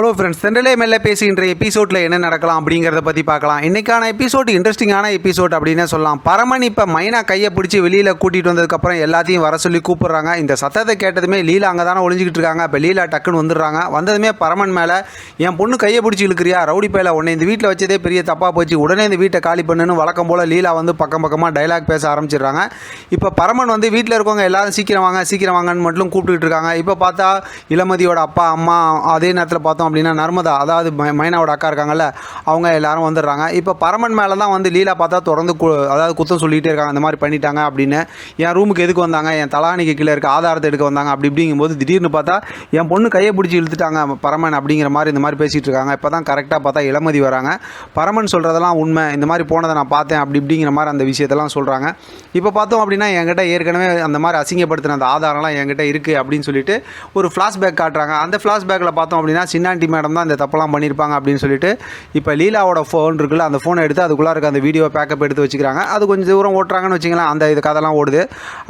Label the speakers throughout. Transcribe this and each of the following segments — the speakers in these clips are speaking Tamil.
Speaker 1: ஹலோ ஃப்ரெண்ட்ஸ் தென்றலே மெல்ல பேசுகின்ற எபிசோடில் என்ன நடக்கலாம் அப்படிங்கிறத பற்றி பார்க்கலாம். இன்றைக்கான எபிசோட் இன்ட்ரெஸ்டிங்கான எபிசோட் அப்படின்னு சொல்லலாம். பரமன் இப்போ மைனா கையை பிடிச்சி வெளியில் கூட்டிகிட்டு வந்ததுக்கப்புறம் எல்லாத்தையும் வர சொல்லி கூப்பிடுறாங்க. இந்த சத்தத்தை கேட்டதுமே லீலா அங்கே தானே ஒளிஞ்சிக்கிட்டு இருக்காங்க. இப்போ லீலா டக்குன்னு வந்துடுறாங்க. வந்ததுமே பரமன் மேலே என் பொண்ணு கையை பிடிச்சி இழுக்கிறியா? ரவுடி பையில உன்னை இந்த வீட்டில் வச்சதே பெரிய தப்பாக போச்சு. உடனே இந்த வீட்டை காலி பண்ணுன்னு வழக்கம் போல் லீலா வந்து பக்கம் பக்கமாக டைலாக் பேச ஆரம்பிச்சிடுறாங்க. இப்போ பரமன் வந்து வீட்டில் இருக்கவங்க எல்லாரும் சீக்கிரம் வாங்க சீக்கிரம் வாங்கன்னு மட்டும் கூப்பிட்டுக்கிட்டு இருக்காங்க. இப்போ பார்த்தா இளமதியோட அப்பா அம்மா அதே நேரத்தில் பார்த்தோம் அப்படின்னா நர்மதா அதாவது மைனாவோட அக்கா இருக்காங்கல்ல அவங்க எல்லாரும் வந்துடுறாங்க. இப்போ பரமன் மேலே தான் வந்து லீலா பார்த்தா தொடர்ந்து கு- அதாவது குத்தம் சொல்லிகிட்டே இருக்காங்க இந்த மாதிரி பண்ணிட்டாங்க அப்படின்னு. என் ரூமுக்கு எதுக்கு வந்தாங்க? என் தலானிக்கு கீழே இருக்க ஆதாரத்தை எடுக்க வந்தாங்க அப்படி இப்படிங்கும்போது திடீர்னு பார்த்தா என் பொண்ணு கையை பிடிச்சி இழுத்துட்டாங்க பரமன் அப்படிங்கிற மாதிரி இந்த மாதிரி பேசிகிட்டு இருக்காங்க. இப்போ தான் கரெக்டாக பார்த்தா இளமதி வராங்க. பரமன் சொல்கிறதெல்லாம் உண்மை. இந்த மாதிரி போனதை நான் பார்த்தேன் அப்படி இப்படிங்கிற மாதிரி அந்த விஷயத்தெல்லாம் சொல்கிறாங்க இப்போ பார்த்தோம் அப்படின்னா என்கிட்ட ஏற்கனவே அந்த மாதிரி அசிங்கப்படுத்தின அந்த ஆதாரம்லாம் என்கிட்ட இருக்குது அப்படின்னு சொல்லிட்டு ஒரு ஃப்ளாஷ்பேக் காட்டுறாங்க. அந்த ஃப்ளாஷ்பேக்கில் பார்த்தோம் அப்படின்னா சின்னாண்டி மேடம் தான் இந்த தப்பெல்லாம் பண்ணியிருப்பாங்க அப்படின்னு சொல்லிட்டு இப்போ லீலாவோட ஃபோன் இருக்குல்ல அந்த ஃபோனை எடுத்து அதுக்குள்ளே இருக்க அந்த வீடியோ பேக்கப் எடுத்து வச்சுக்கிறாங்க. அது கொஞ்சம் தூரம் ஓட்டுறாங்கன்னு வச்சுக்கலாம் அந்த இது கதைலாம் ஓடுது.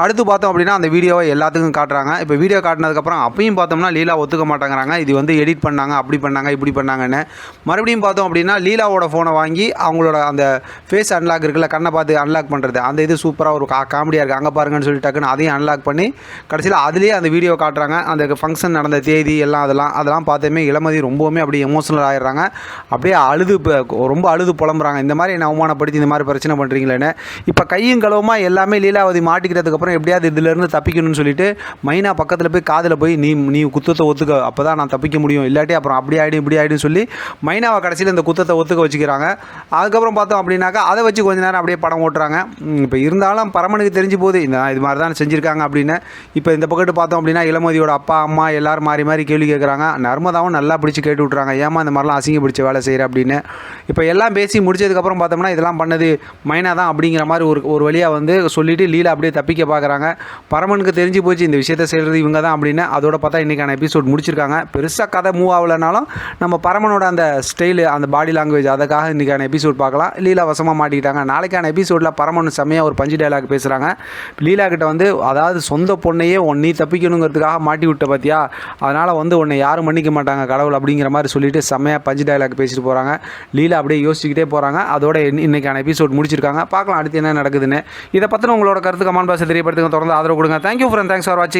Speaker 1: அடுத்து பார்த்தோம் அப்படின்னா அந்த வீடியோவை எல்லாத்துக்கும் காட்டுறாங்க. இப்போ வீடியோ காட்டினதுக்கப்புறம் அப்பயும் பார்த்தோம்னா லீலா ஒத்துக்க மாட்டேங்கிறாங்க. இது வந்து எடிட் பண்ணாங்க அப்படி பண்ணாங்க இப்படி பண்ணாங்கன்னு. மறுபடியும் பார்த்தோம் அப்படின்னா லீலாவோட ஃபோனை வாங்கி அவங்களோட அந்த ஃபேஸ் அன்லாக் இருக்குல்ல கண்ணை பார்த்து அன்லாக் பண்ணுறது அந்த இது சூப்பராக ஒரு கா காமெடியாக இருக்குது அங்கே பாருங்கன்னு சொல்லி டக்குன்னு அதையும் அன்லாக் பண்ணி கடைசியில் அதுலேயே அந்த வீடியோ காட்டுறாங்க. அந்த ஃபங்க்ஷன் நடந்த தேதி எல்லாம் அதெல்லாம் அதெல்லாம் பார்த்துமே இளமதி ரொம்பவுமே அப்படியே எமோஷனல் ஆகிடுறாங்க அப்படியே அழுது இப்போ ரொம்ப அழுது புலம்புறாங்க. இந்த மாதிரி என்னை அவமானப்படுத்தி இந்த மாதிரி பிரச்சனை பண்ணுறீங்களேன்னு இப்போ கையும் களவுமா எல்லாமே லீலாவதி மாட்டிக்கிறதுக்கப்புறம் எப்படியாவது இதுலேருந்து தப்பிக்கணும்னு சொல்லிட்டு மைனா பக்கத்தில் போய் காதில் போய் நீ நீ குத்தத்தை ஒத்துக்க அப்போ தான் நான் தப்பிக்க முடியும். இல்லாட்டி அப்புறம் அப்படி ஆகிடும் இப்படி ஆகிடும் சொல்லி மைனாவை கடைசியில் இந்த குத்தத்தை ஒத்துக்க வச்சுக்கிறாங்க. அதுக்கப்புறம் பார்த்தோம் அப்படின்னாக்கா அதை வச்சு கொஞ்ச நேரம் அப்படியே படம் ஓட்டுறாங்க. இப்போ இருந்தாலும் பரமனுக்கு தெரிஞ்சு போகுது இந்த இது மாதிரி தான் செஞ்சுருக்காங்க அப்படின்னு. இப்போ இந்த பக்கத்து பார்த்தோம் அப்படின்னா இளமதியோட அப்பா அம்மா எல்லாரும் மாறி மாறி கேள்வி கேட்குறாங்க நர்மதாவும் நல்லா பிடிச்சி கேட்டு விட்றாங்க ஏமா இந்த மாதிரிலாம் அசிங்க பிடிச்ச வேலை செய்கிற அப்படின்னு. இப்போ எல்லாம் பேசி முடிச்சதுக்கப்புறம் பார்த்தோம்னா இதெல்லாம் பண்ணது மைனா தான் அப்படிங்கிற மாதிரி ஒரு ஒரு வழியாக வந்து சொல்லிவிட்டு லீலா அப்படியே தப்பிக்க பார்க்குறாங்க. பரமனுக்கு தெரிஞ்சு போச்சு இந்த விஷயத்த செய்கிறது இவங்க தான் அப்படின்னு. அதோட பார்த்தா இன்றைக்கான எபிசோட் முடிச்சிருக்காங்க. பெருசாக கதை மூவ் ஆகலைனாலும் நம்ம பரமனோட அந்த ஸ்டைலு அந்த பாடி லாங்குவேஜ் அதுக்காக இன்றைக்கான எபிசோட் பார்க்கலாம். லீலா வசமாக மாட்டிக்கிட்டாங்க. நாளைக்கான எபிசோடில் பரமன் செம்மையாக ஒரு பஞ்சு டைலாக் பேசுகிறாங்க லீலா கிட்ட வந்து அதாவது சொந்த பொண்ணையே உன் நீ தப்பிக்கணுங்கிறதுக்காக மாட்டி விட்ட பார்த்தியா அதனால் வந்து உன்னை யாரும் மன்னிக்க மாட்டாங்க கடவுள். அப்படிங்கிற மாதிரி சொல்லிட்டு செம்மையாக பஞ்சு டைலாக் பேசிட்டு போகிறாங்க லீலா அப்படியே யோசிச்சுக்கிட்டே போகிறாங்க அதோட இன்னைக்கான எபிசோட் முடிச்சிருக்காங்க. பார்க்கலாம் அடுத்து என்ன நடக்குதுன்னு. இதை பற்றின உங்களோட கருத்து கமெண்ட் பாக்ஸில் தெரியப்படுத்துங்க. தொடர்ந்து ஆதரவு கொடுங்க. தேங்க்யூ ஃப்ரெண்ட் தேங்க்ஸ் ஃபார் வாட்சிங்